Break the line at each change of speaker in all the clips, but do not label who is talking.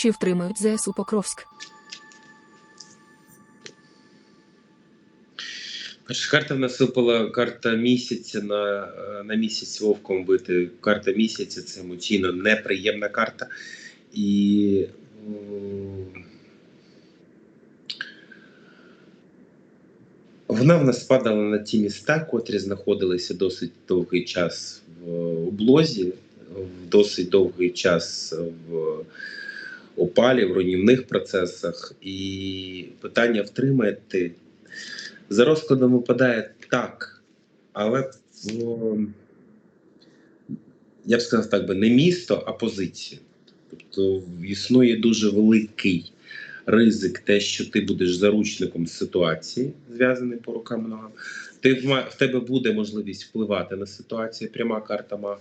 Чи втримають ЗСУ Покровськ?
Карта в нас випала карта місяця на, е, на місяць вовком бити. Карта місяця це емоційно неприємна карта. І вона в нас падала на ті міста, котрі знаходилися досить довгий час в облозі, в досить довгий час в опалі, в руйнівних процесах. І питання втримати за розкладом випадає так, але о, я б сказав так би, не місто, а позиція. Тобто існує дуже великий ризик, те, що ти будеш заручником ситуації, зв'язаний по рукам ногам. Ти в в тебе буде можливість впливати на ситуацію, пряма карта мага.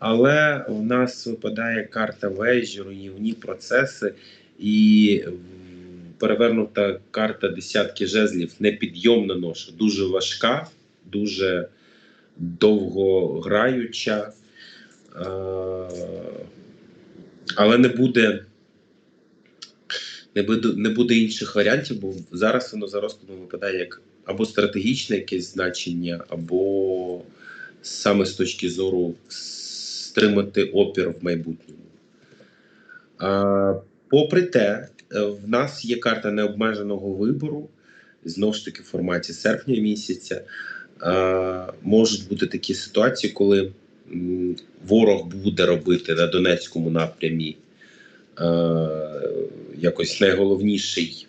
Але у нас випадає карта вежі, руйнівні процеси і перевернута карта десятки жезлів, непідйомна ноша, дуже важка, дуже довгограюча. Е, але не буде, не буде, не буде інших варіантів, бо зараз воно за розкладом випадає як або стратегічне якесь значення, або саме з точки зору стримати опір в майбутньому. А, попри те, е, в нас є карта необмеженого вибору, знову ж таки в форматі серпня місяця. А, можуть бути такі ситуації, коли м, ворог буде робити на Донецькому напрямі е, якось найголовніший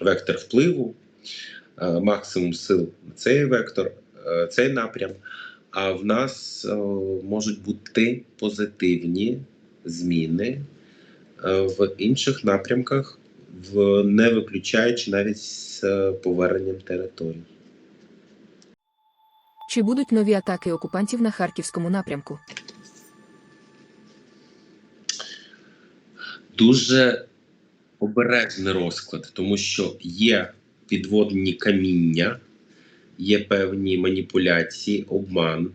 вектор впливу, е, максимум сил на цей вектор, е, цей напрям. А в нас е, можуть бути позитивні зміни е, в інших напрямках, в не виключаючи навіть з е, поверненням територій.
Чи будуть нові атаки окупантів на харківському напрямку?
дуже обережний розклад, тому що є підводні каміння, є певні маніпуляції, обман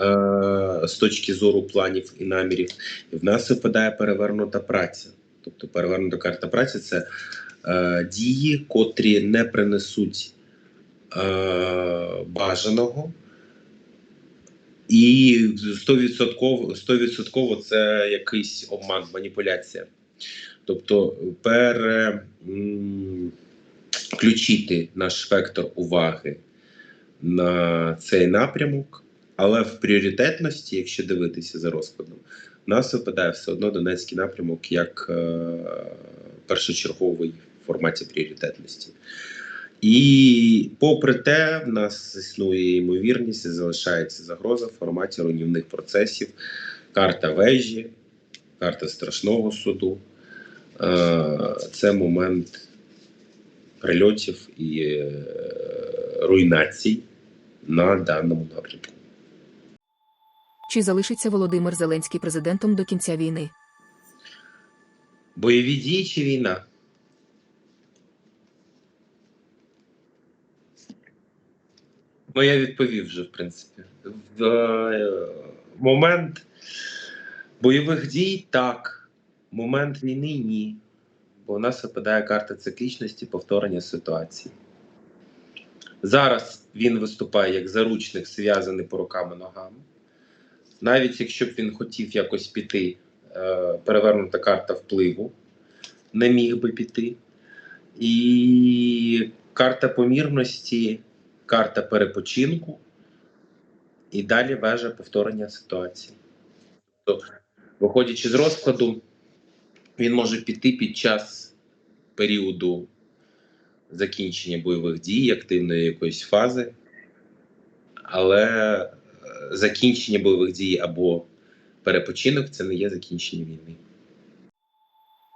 е- з точки зору планів і намірів. І в нас випадає перевернута праця. Тобто перевернута карта праці це е- дії, котрі не принесуть е- бажаного. І 100%, 100% це якийсь обман, маніпуляція. Тобто переключити наш вектор уваги на цей напрямок, але в пріоритетності, якщо дивитися за розкладом, у нас випадає все одно Донецький напрямок як е, першочерговий в форматі пріоритетності. І попри те, в нас існує ймовірність і залишається загроза в форматі руйнівних процесів, карта вежі, карта страшного суду. Е, Це момент прильотів і е, руйнацій на даному напрямку.
Чи залишиться Володимир Зеленський президентом до кінця війни?
Бойові дії чи війна? Ну, я відповів вже, в принципі. В е, момент бойових дій так. Момент війни ні. Бо у нас випадає карта циклічності повторення ситуації. Зараз він виступає як заручник, зв'язаний по рукам і ногам. Навіть якщо б він хотів якось піти, е, перевернута карта впливу, не міг би піти. І карта помірності, карта перепочинку, і далі вежа повторення ситуації. Тобто, виходячи з розкладу, він може піти під час періоду закінчення бойових дій, активної якоїсь фази, але е, закінчення бойових дій або перепочинок це не є закінчення війни.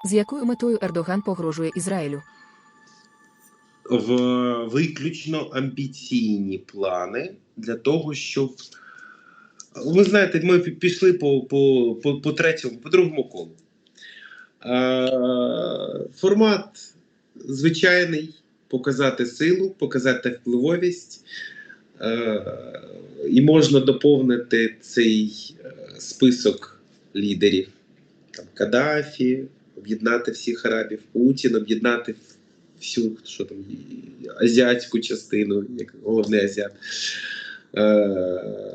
З якою метою Ердоган погрожує Ізраїлю?
в виключно амбіційні плани для того, щоб ви знаєте, ми пішли по, по, по, по третьому, по другому колу. Е, формат звичайний: показати силу, показати впливовість. Е, і можна доповнити цей е, список лідерів там, Каддафі, об'єднати всіх арабів, Путін, об'єднати всю що там, азіатську частину, як головний азіат. Е,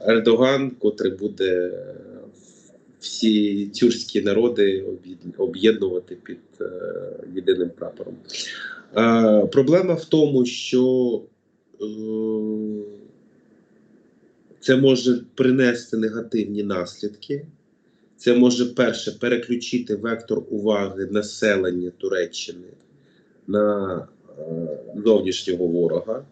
Ердоган, котрий буде всі тюркські народи об'єднувати під єдиним прапором. Е, проблема в тому, що е, це може принести негативні наслідки. Це може перше переключити вектор уваги населення Туреччини на е, зовнішнього ворога.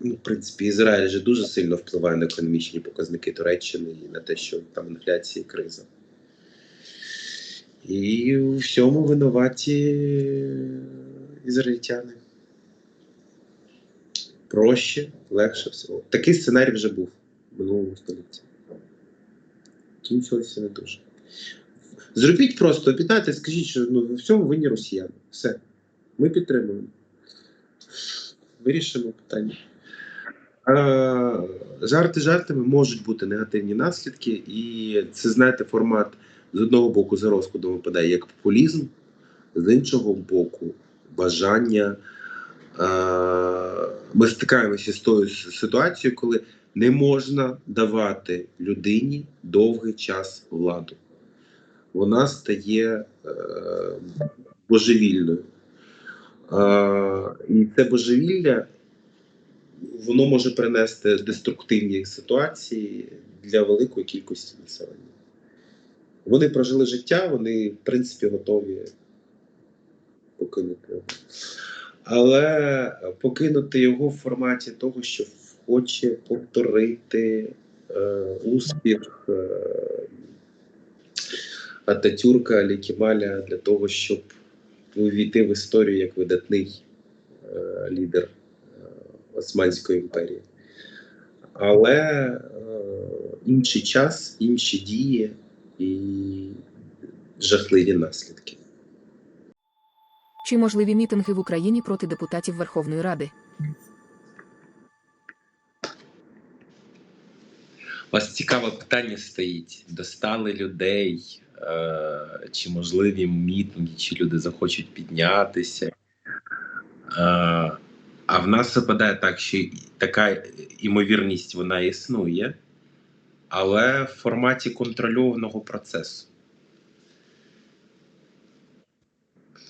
Ну, в принципі, Ізраїль же дуже сильно впливає на економічні показники Туреччини і на те, що там інфляція і криза. І у всьому винуваті ізраїльтяни. Проще, легше всього. Такий сценарій вже був в минулому столітті. Кінчилося не дуже. Зробіть просто, об'єднайте, скажіть, що ну, в цьому винні росіяни. Все. Ми підтримуємо. Вирішимо питання. А, жарти жартами можуть бути негативні наслідки, і це, знаєте, формат з одного боку за розкладом випадає як популізм, з іншого боку, бажання. А, ми стикаємося з тою ситуацією, коли не можна давати людині довгий час владу. Вона стає е, божевільною. А, і це божевілля воно може принести деструктивні ситуації для великої кількості населення. Вони прожили життя, вони, в принципі, готові покинути його. Але покинути його в форматі того, що хоче повторити е, успіх е, Ататюрка Алі Кемаля для того, щоб увійти в історію як видатний е, лідер е, Османської імперії. Але е, інший час, інші дії і жахливі наслідки.
Чи можливі мітинги в Україні проти депутатів Верховної Ради?
У вас цікаве питання стоїть: достали людей, е, чи можливі мітинги, чи люди захочуть піднятися. Е, а в нас випадає так, що така імовірність вона існує, але в форматі контрольованого процесу.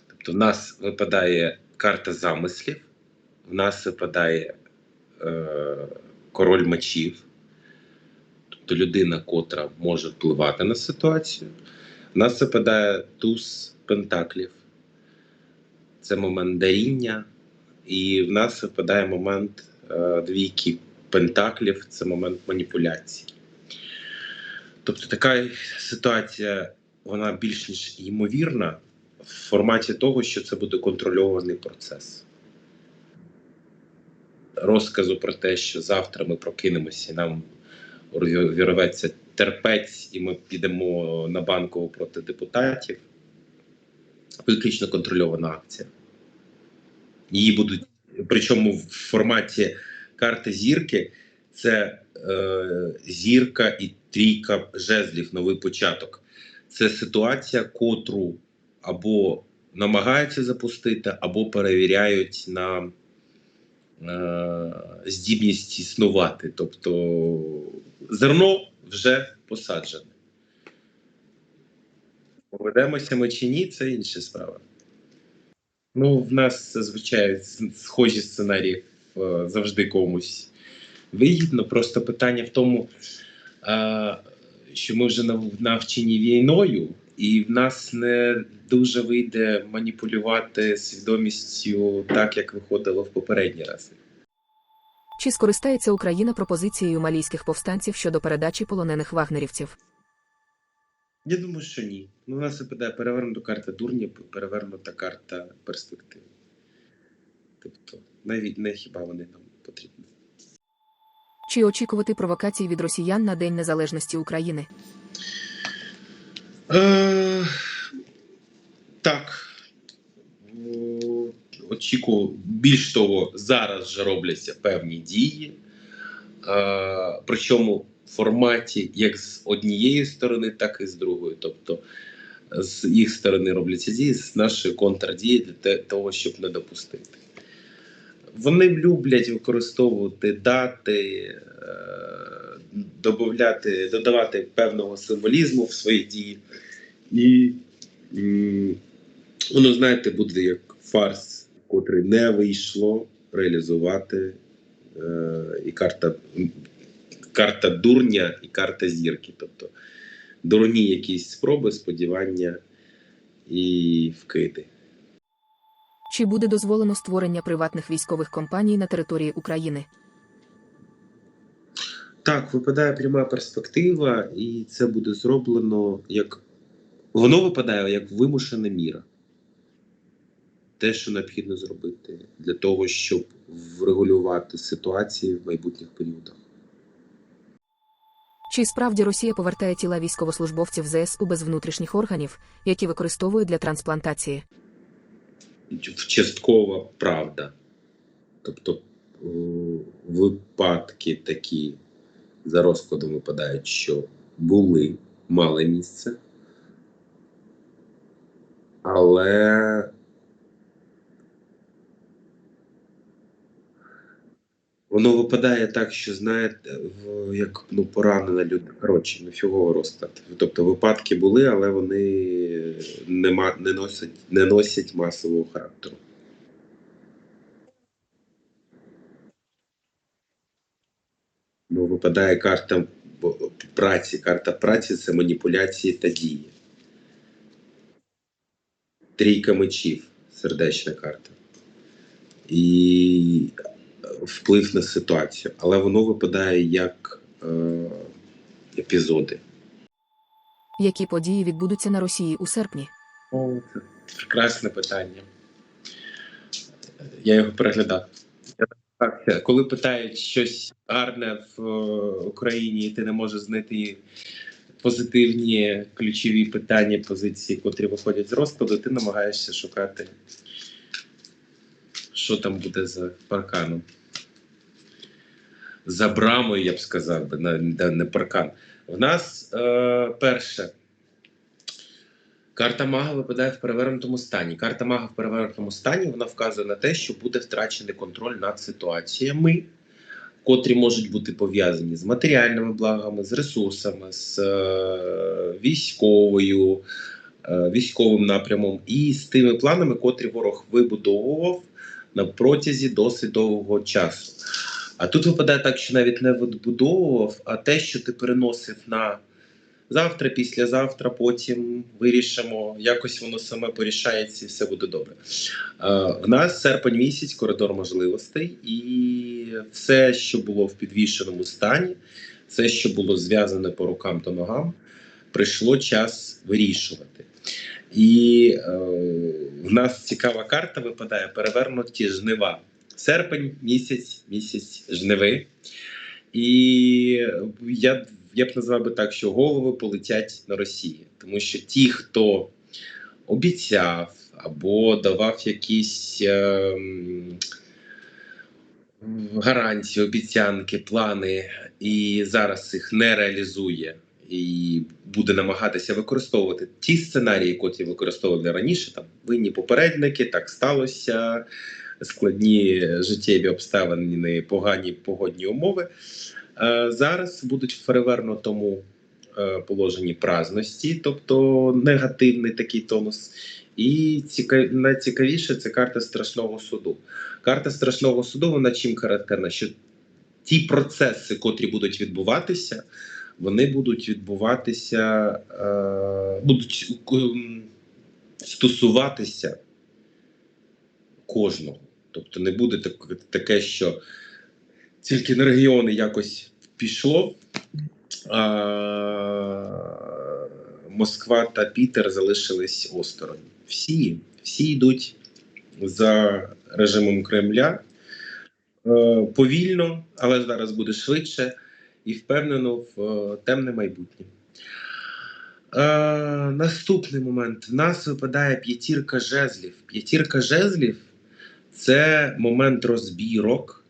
Тобто, в нас випадає карта замислів, в нас випадає е, король мечів тобто людина, котра може впливати на ситуацію. У нас випадає туз пентаклів. Це момент даріння, і в нас випадає момент е, двійки пентаклів, це момент маніпуляції. Тобто така ситуація, вона більш ніж ймовірна в форматі того, що це буде контрольований процес. Розказу про те, що завтра ми прокинемося і нам вірветься терпець, і ми підемо на банкову проти депутатів. Виключно контрольована акція. Її будуть, причому в форматі карти зірки це е, зірка і трійка жезлів, новий початок. Це ситуація, котру або намагаються запустити, або перевіряють на е, здібність існувати. Тобто зерно вже посаджене. Поведемося ми чи ні, це інша справа. Ну, в нас зазвичай схожі сценарії е, завжди комусь вигідно. Просто питання в тому, що ми вже нав- навчені війною, і в нас не дуже вийде маніпулювати свідомістю так, як виходило в попередні рази.
Чи скористається Україна пропозицією малійських повстанців щодо передачі полонених вагнерівців?
Я думаю, що ні. Ну, у нас випадає перевернута карта дурня, перевернута карта перспектив. Тобто, навіть не хіба вони нам потрібні.
Чи очікувати провокацій від росіян на День Незалежності України?
Е, так. Очікую, більш того, зараз вже робляться певні дії. Е, причому форматі як з однієї сторони, так і з другої. Тобто з їх сторони робляться дії, з нашої контрдії для того, щоб не допустити. Вони люблять використовувати дати, е, добавляти, додавати певного символізму в свої дії. І воно, знаєте, буде як фарс, котрий не вийшло реалізувати. Е, і карта, карта дурня, і карта зірки. Тобто дурні якісь спроби, сподівання і вкиди.
Чи буде дозволено створення приватних військових компаній на території України?
Так, випадає пряма перспектива, і це буде зроблено як. Воно випадає як вимушена міра. Те, що необхідно зробити для того, щоб врегулювати ситуації в майбутніх періодах.
Чи справді Росія повертає тіла військовослужбовців ЗСУ без внутрішніх органів, які використовують для трансплантації?
Часткова правда. Тобто випадки такі за розкладом випадають, що були, мали місце. Але воно випадає так, що знаєте, як ну, поранена людина. Коротше, нафіговий розклад. Тобто випадки були, але вони не, ма- не, носять, не носять масового характеру. Ну, випадає карта праці. Карта праці це маніпуляції та дії. Трійка мечів, сердечна карта. І вплив на ситуацію. Але воно випадає як е, епізоди.
Які події відбудуться на Росії у серпні?
О, це прекрасне питання. Я його переглядав. Коли питають щось гарне в е, Україні, і ти не можеш знайти позитивні ключові питання, позиції, котрі виходять з розкладу, ти намагаєшся шукати, що там буде за парканом. За брамою, я б сказав, би, на- не паркан. В нас е, перше. Карта мага випадає в перевернутому стані. Карта мага в перевернутому стані вона вказує на те, що буде втрачений контроль над ситуаціями, котрі можуть бути пов'язані з матеріальними благами, з ресурсами, з е, військовою, е, військовим напрямом і з тими планами, котрі ворог вибудовував на протязі досить довгого часу. А тут випадає так, що навіть не вибудовував, а те, що ти переносив на завтра, післязавтра, потім вирішимо, якось воно саме порішається і все буде добре. В нас серпень місяць, коридор можливостей, і все, що було в підвішеному стані, все, що було зв'язане по рукам та ногам, прийшло час вирішувати. І е, в нас цікава карта випадає перевернуті жнива. Серпень місяць, місяць жниви. І я, я б назвав би так, що голови полетять на Росії, тому що ті, хто обіцяв або давав якісь ем, гарантії, обіцянки, плани, і зараз їх не реалізує. І буде намагатися використовувати ті сценарії, котрі використовували раніше. Там винні попередники, так сталося, складні життєві обставини, погані погодні умови. Е, Зараз будуть в перевернутому е, положенні праздності, тобто негативний такий тонус. І ціка... найцікавіше це карта страшного суду. Карта страшного суду вона чим характерна? Що ті процеси, котрі будуть відбуватися, вони будуть відбуватися, е... будуть м, стосуватися кожного. Тобто не буде так, таке, що тільки на регіони якось пішло, а Москва та Пітер залишились осторонь. Всі, всі йдуть за режимом Кремля е, повільно, але зараз буде швидше і впевнено в е, темне майбутнє. Е, наступний момент. В нас випадає п'ятірка жезлів. П'ятірка жезлів це момент розбірок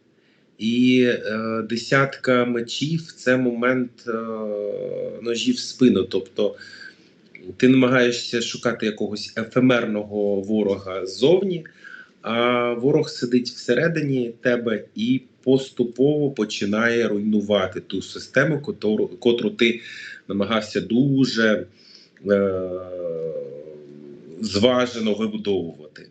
І е, десятка мечів це момент е, ножів в спину. Тобто ти намагаєшся шукати якогось ефемерного ворога ззовні, а ворог сидить всередині тебе і поступово починає руйнувати ту систему, котру, котру ти намагався дуже е, зважено вибудовувати.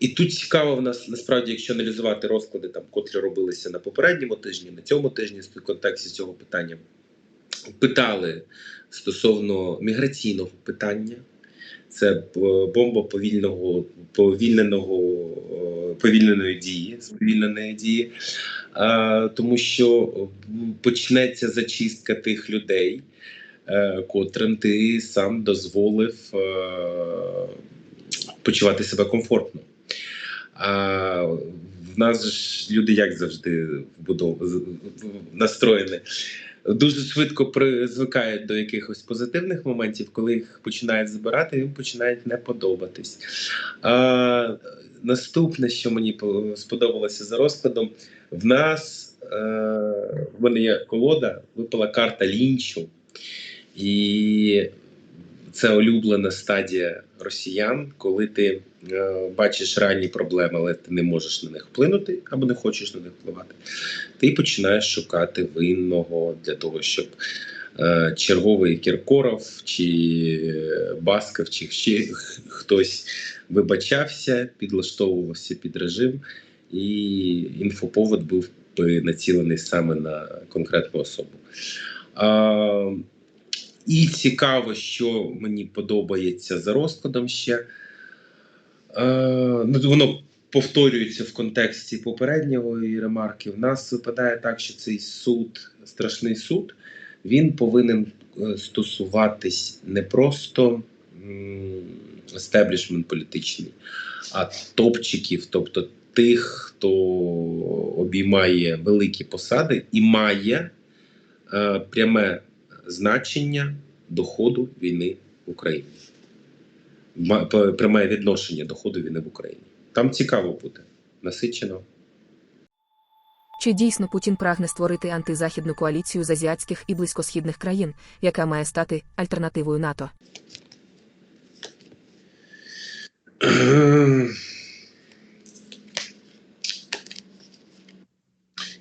І тут цікаво в нас насправді, якщо аналізувати розклади, там, котрі робилися на попередньому тижні, на цьому тижні, в контексті цього питання, питали стосовно міграційного питання. Це е, бомба повільного повільненого е, повільненої дії, сповільненої дії, Е, тому що почнеться зачистка тих людей, е, котрим ти сам дозволив е, почувати себе комфортно. А в нас ж люди як завжди настроєні. Дуже швидко при... звикають до якихось позитивних моментів, коли їх починають збирати, їм починають не подобатись. А, наступне, що мені сподобалося за розкладом, в нас е... в мене є колода, випала карта лінчу, і це улюблена стадія росіян, коли ти е, бачиш реальні проблеми, але ти не можеш на них вплинути або не хочеш на них впливати. Ти починаєш шукати винного для того, щоб е, черговий Кіркоров чи Басков, чи ще хтось вибачався, підлаштовувався під режим, і інфоповод був би націлений саме на конкретну особу. А, і цікаво, що мені подобається за розкладом ще. Е, ну, воно повторюється в контексті попередньої ремарки. В нас випадає так, що цей суд, страшний суд, він повинен е, стосуватись не просто естеблішмент політичний, а топчиків, тобто тих, хто обіймає великі посади і має е, пряме значення доходу війни в Україні. Ма- п- Пряме відношення доходу війни в Україні. Там цікаво буде. Насичено.
Чи дійсно Путін прагне створити антизахідну коаліцію з азіатських і близькосхідних країн, яка має стати альтернативою НАТО?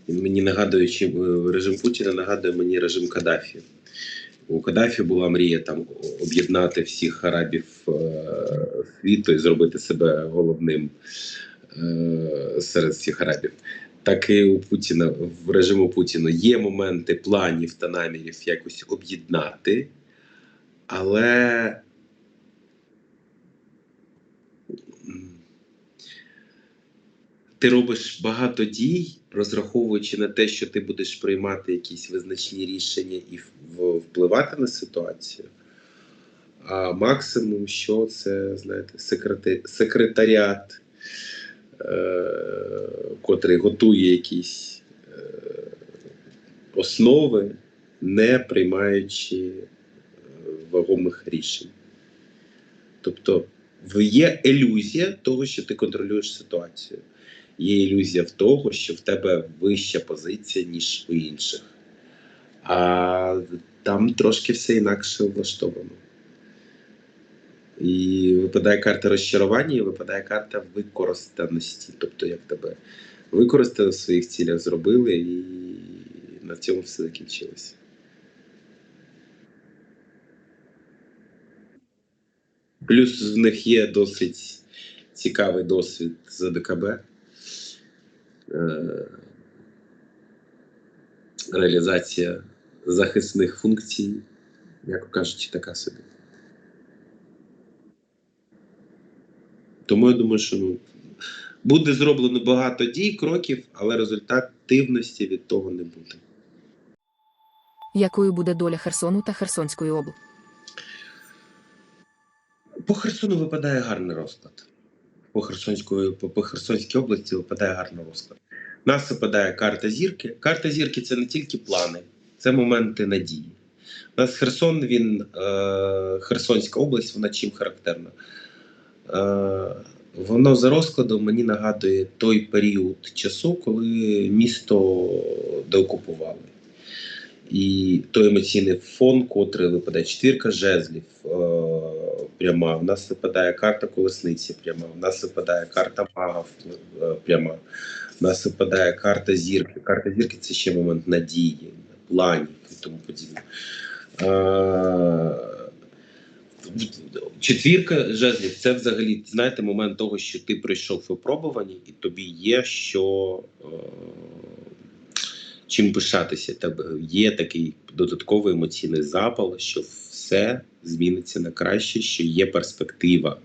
Мені нагадуючи е, режим Путіна, нагадує мені режим Каддафі. У Каддафі була мрія там об'єднати всіх арабів е, світу і зробити себе головним е, серед всіх арабів. Так і у Путіна в режиму Путіна є моменти планів та намірів якось об'єднати, але ти робиш багато дій, розраховуючи на те, що ти будеш приймати якісь визначні рішення і впливати на ситуацію. А максимум, що це, знаєте, секрети- секретаріат, е- котрий готує якісь е- основи, не приймаючи вагомих рішень. Тобто є ілюзія того, що ти контролюєш ситуацію. Є ілюзія в того, що в тебе вища позиція, ніж у інших. А там трошки все інакше влаштовано. І випадає карта розчарування, і випадає карта використаності. Тобто, як тебе використали в своїх цілях, зробили, і на цьому все закінчилося. Плюс в них є досить цікавий досвід з АДКБ. Е, реалізація захисних функцій, як кажучи, така собі. Тому я думаю, що ну, буде зроблено багато дій, кроків, але результативності від того не буде.
Якою буде доля Херсону та Херсонської обл?
По Херсону випадає гарний розклад. По Херсонської, по, Херсонській області випадає гарний розклад. Нас випадає карта зірки. Карта зірки це не тільки плани, це моменти надії. У нас Херсон, він е, Херсонська область, вона чим характерна? Е, Воно за розкладом мені нагадує той період часу, коли місто деокупували. І той емоційний фон, котрий випадає четвірка жезлів е, пряма. В нас випадає карта колесниці пряма, в нас випадає карта мага е, пряма, в нас випадає карта зірки. Карта зірки це ще момент надії, планів і тому подібне. Е, Четвірка жезлів це взагалі знаєте момент того, що ти пройшов випробування, і тобі є що чим пишатися. Тебе є такий додатковий емоційний запал, що все зміниться на краще, що є перспектива.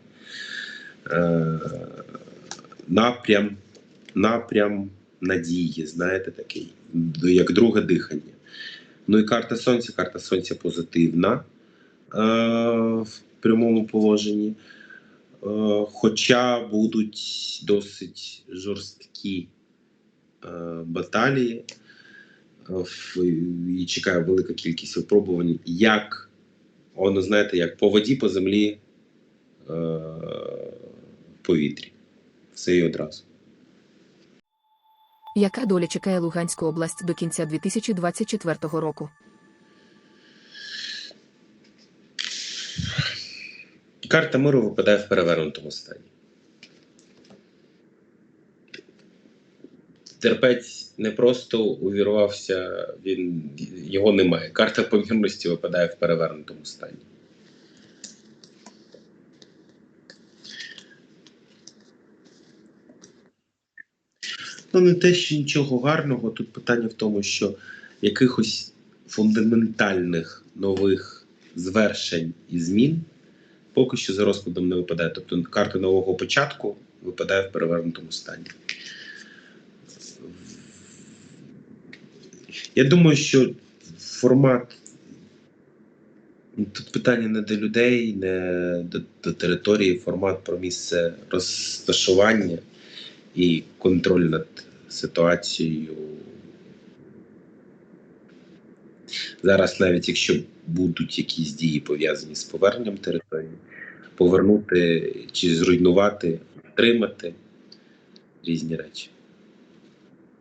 Е, напрям, напрям надії, знаєте, такий, як друге дихання. Ну і карта сонця, карта сонця позитивна е, в прямому положенні. Е, хоча будуть досить жорсткі е, баталії, і чекає велика кількість випробувань, як воно, знаєте, як по воді, по землі, е, в повітрі. Все і одразу.
Яка доля чекає Луганську область до кінця 2024 року?
Карта миру випадає в перевернутому стані. Терпець не просто увірвався, він його немає. Карта помірності випадає в перевернутому стані. Ну, не те, що нічого гарного. Тут питання в тому, що якихось фундаментальних нових звершень і змін поки що за розкладом не випадає. Тобто карта нового початку випадає в перевернутому стані. Я думаю, що формат. Тут питання не до людей, не до, до території, формат про місце розташування і контроль над ситуацією. Зараз, навіть якщо будуть якісь дії пов'язані з поверненням території, повернути чи зруйнувати, втримати різні речі.